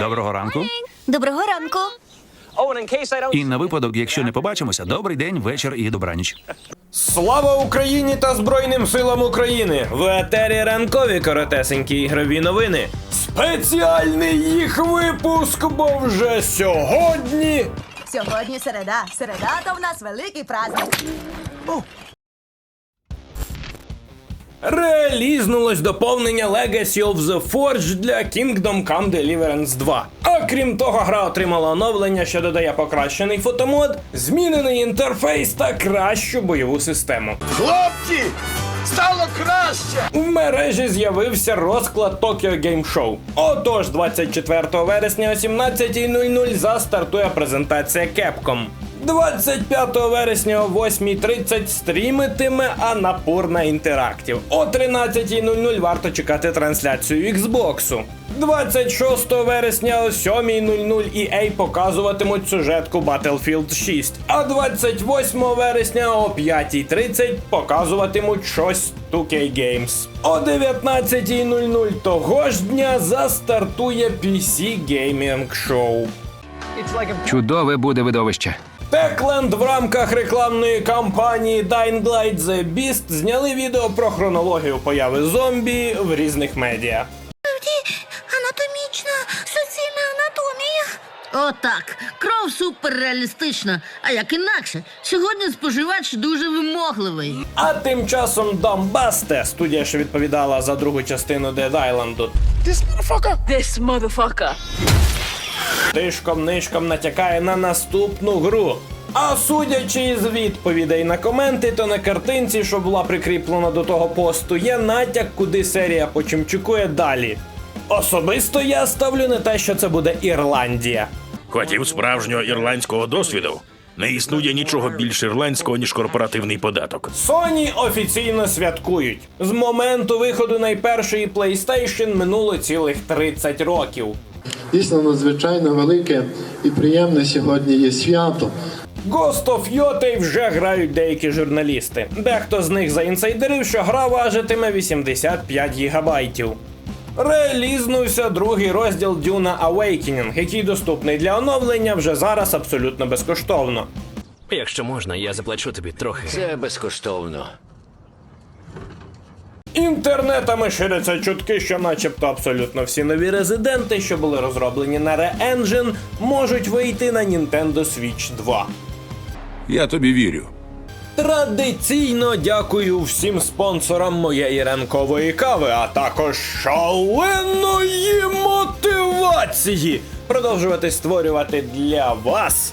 Доброго ранку. Доброго ранку. І на випадок, якщо не побачимося, добрий день, вечір і добраніч. Слава Україні та Збройним силам України! В етері ранкові коротесенькі ігрові новини. Спеціальний їх випуск, бо вже сьогодні. Сьогодні середа. Середа то в нас великий праздник. Релізнулось доповнення Legacy of the Forge для Kingdom Come Deliverance 2. А крім того, гра отримала оновлення, що додає покращений фотомод, змінений інтерфейс та кращу бойову систему. Хлопці! Стало краще! В мережі з'явився розклад Tokyo Game Show. Отож, 24 вересня о 17.00 застартує презентація Capcom. 25 вересня о 8.30 стрімитиме Анапурна Інтерактів. О 13.00 варто чекати трансляцію Xbox. 26 вересня о 7.00 EA показуватимуть сюжетку Battlefield 6. А 28 вересня о 5.30 показуватимуть щось 2K Games. О 19.00 того ж дня застартує PC Gaming Show. Чудове буде видовище. Techland в рамках рекламної кампанії Dying Light The Beast зняли відео про хронологію появи зомбі в різних медіа. Анатомічна суцільна анатомія. Отак. Кров суперреалістична. А як інакше, сьогодні споживач дуже вимогливий. А тим часом Домбасте, студія, що відповідала за другу частину Dead Island, This motherfucker. Тишком-нишком натякає на наступну гру. А судячи із відповідей на коменти, то на картинці, що була прикріплена до того посту, є натяк, куди серія почимчукує далі. Особисто я ставлю на те, що це буде Ірландія. Хотів справжнього ірландського досвіду. Не існує нічого більш ірландського, ніж корпоративний податок. Sony офіційно святкують. З моменту виходу найпершої PlayStation минуло цілих 30 років. Дійсно надзвичайно велике і приємне сьогодні є свято. Ghost of Yotei вже грають деякі журналісти. Дехто з них заінсайдерив, що гра важитиме 85 гігабайтів. Релізнувся другий розділ Duna Awakening, який доступний для оновлення вже зараз абсолютно безкоштовно. Якщо можна, я заплачу тобі трохи. Це безкоштовно. Інтернетами ширяться чутки, що начебто абсолютно всі нові резиденти, що були розроблені на Re-Engine, можуть вийти на Nintendo Switch 2. Я тобі вірю. Традиційно дякую всім спонсорам моєї ранкової кави, а також шаленої мотивації продовжувати створювати для вас